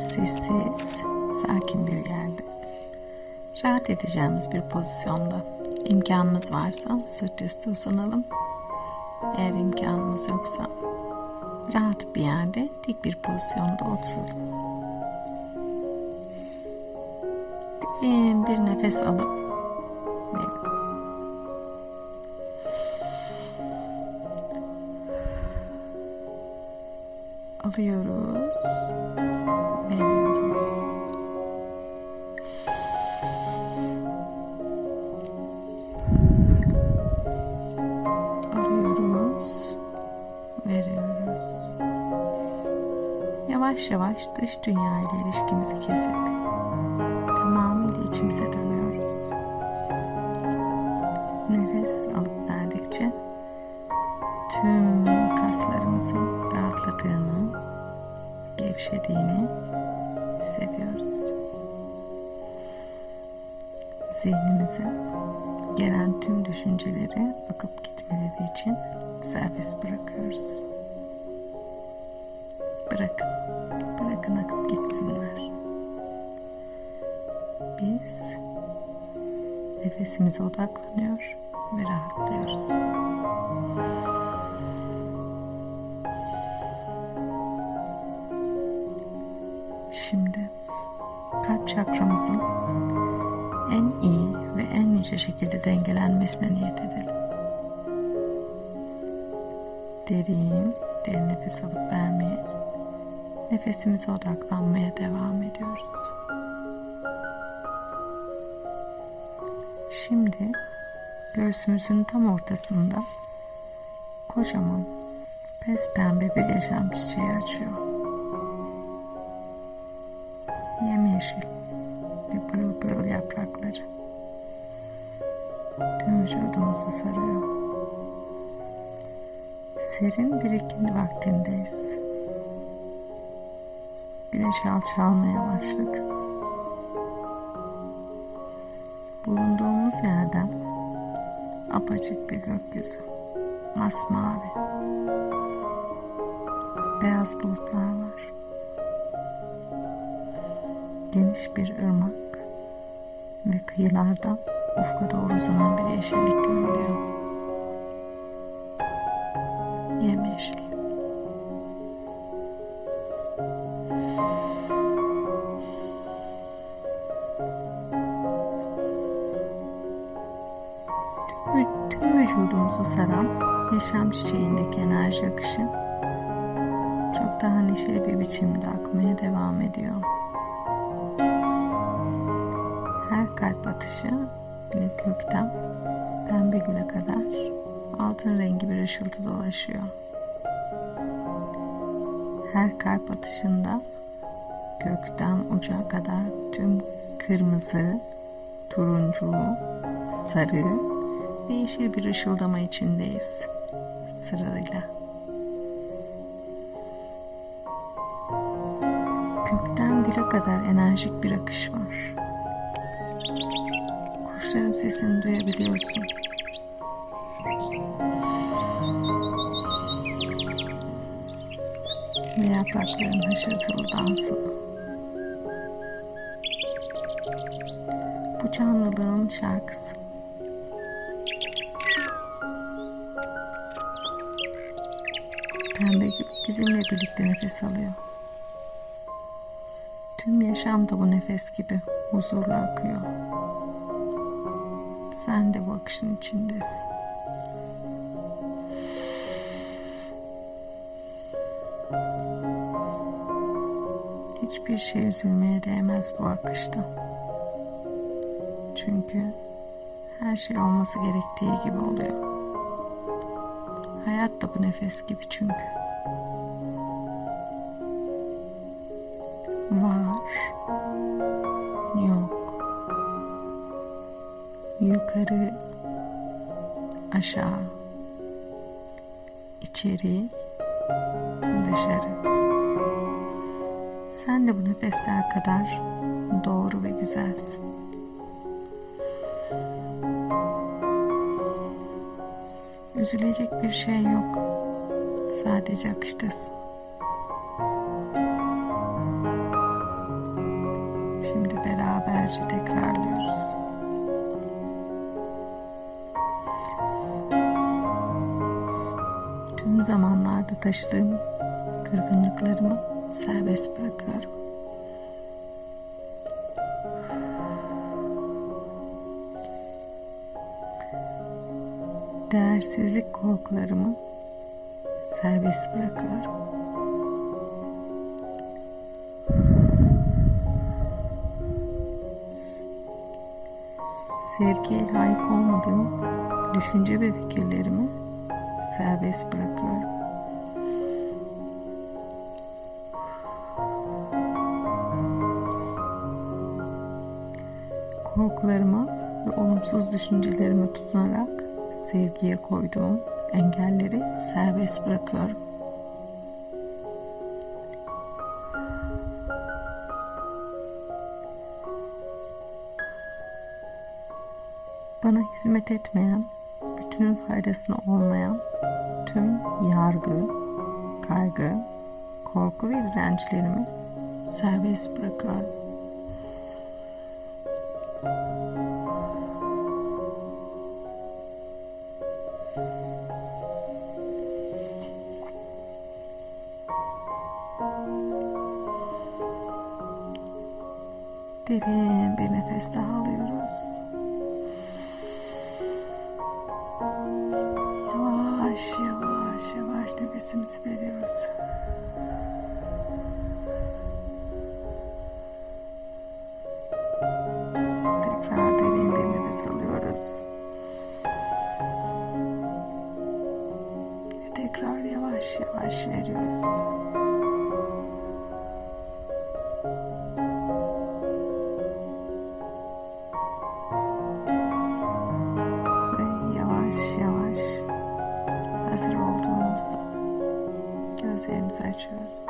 Sessiz, sakin bir yerde. Rahat edeceğimiz bir pozisyonda. İmkanımız varsa sırt üstü uzanalım. Eğer imkanımız yoksa rahat bir yerde dik bir pozisyonda oturalım. Derin bir nefes alıp. Alıyoruz. Yavaş yavaş dış dünya ile ilişkimizi kesip tamamıyla içimize dönüyoruz. Nefes alıp verdikçe tüm kaslarımızın rahatladığını, gevşediğini hissediyoruz. Zihnimize gelen tüm düşünceleri akıp gitmeleri için serbest bırakıyoruz. Bırakın, bırakın akıp gitsinler. Biz nefesimize odaklanıyor ve rahatlıyoruz. Şimdi kalp çakramızın en iyi ve en yüce şekilde dengelenmesine niyet edelim. Derin, derin nefes alıp vermeye, nefesimize odaklanmaya devam ediyoruz. Şimdi göğsümüzün tam ortasında kocaman pes pembe bir yaşam çiçeği açıyor. Yemyeşil ve pırıl pırıl yaprakları tüm vücudumuzu sarıyor. Serin bir ikindi vaktindeyiz. Güneş alçalmaya başladı. Bulunduğumuz yerden apaçık bir gökyüzü, masmavi, beyaz bulutlar var. Geniş bir ırmak ve kıyılardan ufka doğru uzanan bir yeşillik görülüyor. Yemyeşil. Tüm, tüm vücudumuzu saran yaşam çiçeğindeki enerji akışı çok daha neşeli bir biçimde akmaya devam ediyor. Her kalp atışı ile kökten pembe güle kadar altın rengi bir ışıltı dolaşıyor. Her kalp atışında gökten uca kadar tüm kırmızı, turuncu, sarı ve yeşil bir ışıldama içindeyiz sırayla. Kökten güle kadar enerjik bir akış var. Kuşların sesini duyabiliyorsun. Ve yaprakların hışırtılı dansını. Bu canlılığın şarkısı. Bizimle birlikte nefes alıyor. Tüm yaşam da bu nefes gibi huzurla akıyor. Sen de bu akışın içindesin. Hiçbir şey üzülmeye değmez bu akışta. Çünkü her şey olması gerektiği gibi oluyor. Hayat da bu nefes gibi çünkü. Var. Yok. Yukarı. Aşağı. içeri, Dışarı. Sen de bu nefesler kadar doğru ve güzelsin. Üzülecek bir şey yok. Sadece akıştasın. Beraberce tekrarlıyoruz. Tüm zamanlarda taşıdığım kırgınlıklarımı serbest bırakıyorum. Değersizlik korkularımı serbest bırakıyorum. Sevgiye layık olmadığım düşünce ve fikirlerimi serbest bırakıyorum. Korkularıma ve olumsuz düşüncelerime tutunarak sevgiye koyduğum engelleri serbest bırakıyorum. Bana hizmet etmeyen, bütünün faydasına olmayan tüm yargı, kaygı, korku ve dirençlerimi serbest bırakıyorum. and Satyrs.